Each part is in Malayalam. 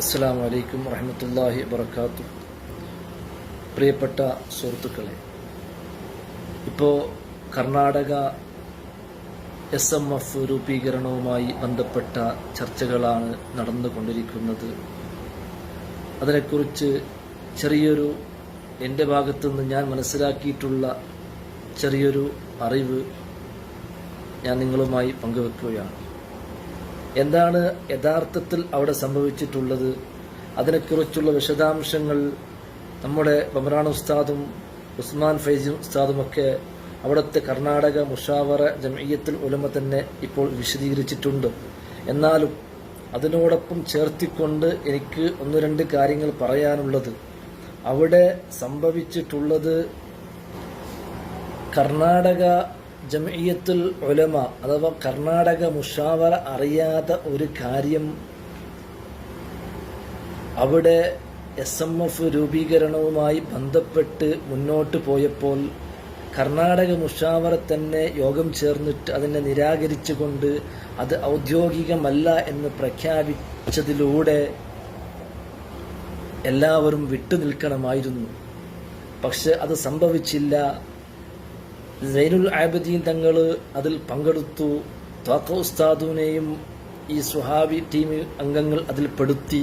അസ്സാം വലൈക്കും വറഹമത്തല്ലാഹി വബർക്കാത്തു പ്രിയപ്പെട്ട സുഹൃത്തുക്കളെ ഇപ്പോൾ കർണാടക എസ് എം എഫ് രൂപീകരണവുമായി ബന്ധപ്പെട്ട ചർച്ചകളാണ് നടന്നുകൊണ്ടിരിക്കുന്നത്. അതിനെക്കുറിച്ച് ചെറിയൊരു എന്റെ ഭാഗത്തുനിന്ന് ഞാൻ മനസ്സിലാക്കിയിട്ടുള്ള ചെറിയൊരു അറിവ് ഞാൻ നിങ്ങളുമായി പങ്കുവെക്കുകയാണ്. എന്താണ് യഥാർത്ഥത്തിൽ അവിടെ സംഭവിച്ചിട്ടുള്ളത്? അതിനെക്കുറിച്ചുള്ള വിശദാംശങ്ങൾ നമ്മുടെ ബമറാൻ ഉസ്താദും ഉസ്മാൻ ഫൈസി ഉസ്താദുമൊക്കെ അവിടുത്തെ കർണാടക മുഷാവറ ജമീയത്തിൽ ഉലമ തന്നെ ഇപ്പോൾ വിശദീകരിച്ചിട്ടുണ്ട്. എന്നാലും അതിനോടൊപ്പം ചേർത്തിക്കൊണ്ട് എനിക്ക് ഒന്ന് രണ്ട് കാര്യങ്ങൾ പറയാനുള്ളത്. അവിടെ സംഭവിച്ചിട്ടുള്ളത് കർണാടക ജമയ്യത്തുൽ ഒലമ അഥവാ കർണാടക മുഷാവറ അറിയാത്ത ഒരു കാര്യം. അവിടെ എസ് എം എഫ് രൂപീകരണവുമായി ബന്ധപ്പെട്ട് മുന്നോട്ട് പോയപ്പോൾ കർണാടക മുഷാവറ തന്നെ യോഗം ചേർന്നിട്ട് അതിനെ നിരാകരിച്ചുകൊണ്ട് അത് ഔദ്യോഗികമല്ല എന്ന് പ്രഖ്യാപിച്ചതിലൂടെ എല്ലാവരും വിട്ടുനിൽക്കണമായിരുന്നു. പക്ഷെ അത് സംഭവിച്ചില്ല. സൈനുൽ ആബദീൻ തങ്ങൾ അതിൽ പങ്കെടുത്തു. ത്വാക്ക ഉസ്താദുവിനെയും ഈ സുഹാബി ടീം അംഗങ്ങൾ അതിൽ പെടുത്തി.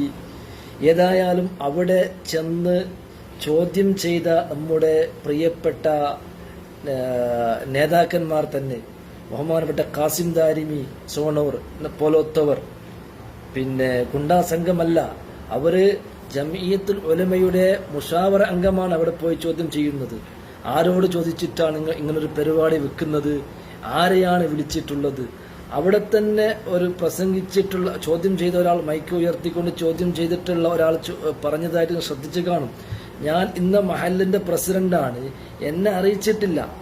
ഏതായാലും അവിടെ ചെന്ന് ചോദ്യം ചെയ്ത നമ്മുടെ പ്രിയപ്പെട്ട നേതാക്കന്മാർ തന്നെ. ബഹുമാനപ്പെട്ട കാസിം ദാരിമി സോണൂർ പോലോത്തവർ. പിന്നെ ഗുണ്ടാ സംഘമല്ല. അവർ ജമീയത്തുൽ ഒലമയുടെ മുഷാവർ അംഗമാണ് അവിടെ പോയി ചോദ്യം ചെയ്യുന്നത്. ആരോട് ചോദിച്ചിട്ടാണ് ഇങ്ങനൊരു പരിപാടി വെക്കുന്നത്? ആരെയാണ് വിളിച്ചിട്ടുള്ളത്? അവിടെ തന്നെ ഒരു പ്രസംഗിച്ചിട്ടുള്ള ചോദ്യം ചെയ്ത ഒരാൾ മൈക്ക് ഉയർത്തിക്കൊണ്ട് ചോദ്യം ചെയ്തിട്ടുള്ള ഒരാൾ പറഞ്ഞതായിട്ട് ശ്രദ്ധിച്ചു കാണും. ഞാൻ ഇന്ന് മഹലിന്റെ പ്രസിഡന്റാണ് എന്നെ അറിയിച്ചിട്ടില്ല.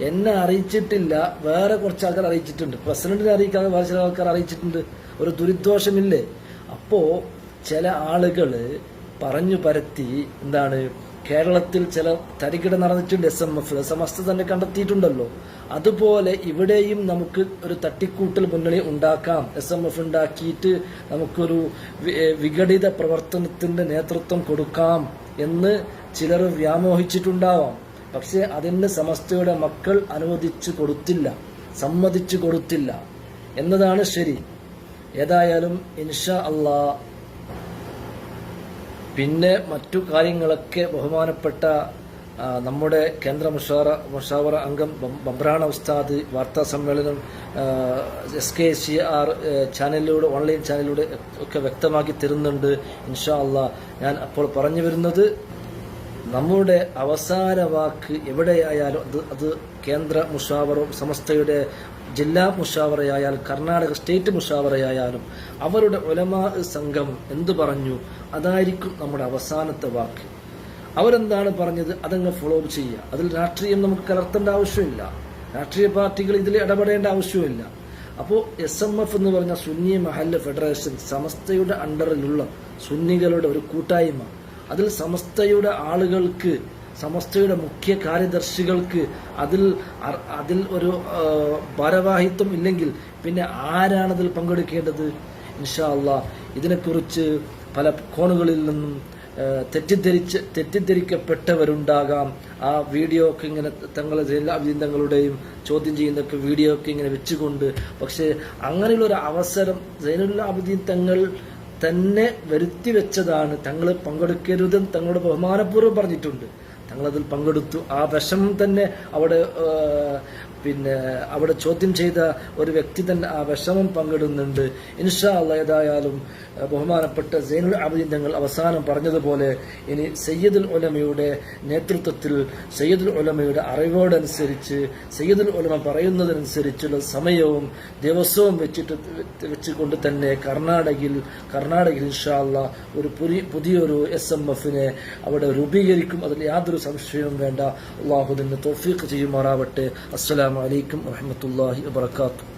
എന്നെ അറിയിച്ചിട്ടില്ല. വേറെ കുറച്ച് ആൾക്കാർ അറിയിച്ചിട്ടുണ്ട്. പ്രസിഡന്റിനെ അറിയിക്കാതെ വേറെ ചില ആൾക്കാർ അറിയിച്ചിട്ടുണ്ട്. ഒരു ദുരിദോഷമില്ലേ അപ്പോ ചില ആളുകൾ പറഞ്ഞു പരത്തി എന്താണ് കേരളത്തിൽ ചില തരികിട നടന്നിട്ടുണ്ട് എസ് എം എഫ് സമസ്ത തന്നെ കണ്ടെത്തിയിട്ടുണ്ടല്ലോ. അതുപോലെ ഇവിടെയും നമുക്ക് ഒരു തട്ടിക്കൂട്ടൽ മുന്നണി ഉണ്ടാക്കാം. എസ് എം എഫ് ഉണ്ടാക്കിയിട്ട് നമുക്കൊരു വിഘടിത പ്രവർത്തനത്തിന്റെ നേതൃത്വം കൊടുക്കാം എന്ന് ചിലർ വ്യാമോഹിച്ചിട്ടുണ്ടാവാം. പക്ഷേ അതിന് സമസ്തയുടെ മക്കൾ അനുവദിച്ചു കൊടുത്തില്ല സമ്മതിച്ചു കൊടുത്തില്ല. എന്നതാണ് ശരി. ഏതായാലും ഇൻഷാ അള്ളാ പിന്നെ മറ്റു കാര്യങ്ങളൊക്കെ ബഹുമാനപ്പെട്ട നമ്മുടെ കേന്ദ്ര മുഷാറ മുഷാവറ അംഗം ബംബ്രാണ ഉസ്താദ് വാർത്താ സമ്മേളനം എസ് കെ സി ആർ ചാനലിലൂടെ ഓൺലൈൻ ചാനലിലൂടെ ഒക്കെ വ്യക്തമാക്കി തരുന്നുണ്ട് ഇൻഷാ അള്ളാ. ഞാൻ അപ്പോൾ പറഞ്ഞു വരുന്നത് നമ്മുടെ അവസാന വാക്ക് എവിടെയായാലും അത് അത് കേന്ദ്ര മുഷാവറും സമസ്തയുടെ ജില്ലാ മുഷാവറയായാൽ കർണാടക സ്റ്റേറ്റ് മുഷാവറയായാലും അവരുടെ ഒലമാ സംഘം എന്തു പറഞ്ഞു? അതായിരിക്കും നമ്മുടെ അവസാനത്തെ വാക്ക്. അവരെന്താണ് പറഞ്ഞത്? അതങ്ങ് ഫോളോ അപ്പ് ചെയ്യുക. അതിൽ രാഷ്ട്രീയം നമുക്ക് കലർത്തേണ്ട ആവശ്യമില്ല. രാഷ്ട്രീയ പാർട്ടികൾ ഇതിൽ ഇടപെടേണ്ട ആവശ്യമില്ല. അപ്പോൾ എസ് എം എഫ് എന്ന് പറഞ്ഞ സുന്നി മഹല്ല ഫെഡറേഷൻ സമസ്തയുടെ അണ്ടറിലുള്ള സുന്നികളുടെ ഒരു കൂട്ടായ്മ. അതിൽ സമസ്തയുടെ ആളുകൾക്ക് സമസ്തയുടെ മുഖ്യ കാര്യദർശികൾക്ക് അതിൽ അതിൽ ഒരു ഭാരവാഹിത്വം ഇല്ലെങ്കിൽ പിന്നെ ആരാണതിൽ പങ്കെടുക്കേണ്ടത്? ഇൻഷാ അള്ളാ ഇതിനെക്കുറിച്ച് പല കോണുകളിൽ നിന്നും തെറ്റിദ്ധരിച്ച് തെറ്റിദ്ധരിക്കപ്പെട്ടവരുണ്ടാകാം. ആ വീഡിയോ ഒക്കെ ഇങ്ങനെ തങ്ങളെ തങ്ങളുടെയും ചോദ്യം ചെയ്യുന്നൊക്കെ വീഡിയോ ഒക്കെ ഇങ്ങനെ വെച്ചുകൊണ്ട് പക്ഷേ അങ്ങനെയുള്ള ഒരു അവസരം സൈനുല്ല അബുദ്ദീൻ തങ്ങൾ തന്നെ വരുത്തി വെച്ചതാണ്. തങ്ങൾ പങ്കെടുക്കരുതെന്ന് തങ്ങളുടെ ബഹുമാനപൂർവം പറഞ്ഞിട്ടുണ്ട്. തങ്ങളതിൽ പങ്കെടുത്തു. ആ വിഷമം തന്നെ അവിടെ പിന്നെ അവിടെ ചോദ്യം ചെയ്ത ഒരു വ്യക്തി തന്നെ ആ വിഷമം പങ്കിടുന്നുണ്ട്. ഇൻഷാ അല്ല ഏതായാലും ബഹുമാനപ്പെട്ട സൈനുൽ അബദീൻ തങ്ങൾ അവസാനം പറഞ്ഞതുപോലെ ഇനി സയ്യദുൽ ഉലമയുടെ നേതൃത്വത്തിൽ സയ്യദുൽ ഉലമയുടെ അറിവോടനുസരിച്ച് സയ്യദുൽ ഉലമ പറയുന്നതനുസരിച്ചുള്ള സമയവും ദിവസവും വെച്ചിട്ട് വെച്ചുകൊണ്ട് തന്നെ കർണാടകയിൽ കർണാടകയിൽ ഇൻഷാ അല്ല ഒരു പുതിയൊരു എസ് എം എഫിനെ അവിടെ രൂപീകരിക്കും. അതിൽ യാതൊരു സംശയവും വേണ്ട. അള്ളാഹുദിന് തോഫീഖ് ചെയ്യുമാറാവട്ടെ. അസ്സലാമലൈക്കും വറഹമത്തല്ലാഹി വാത്തു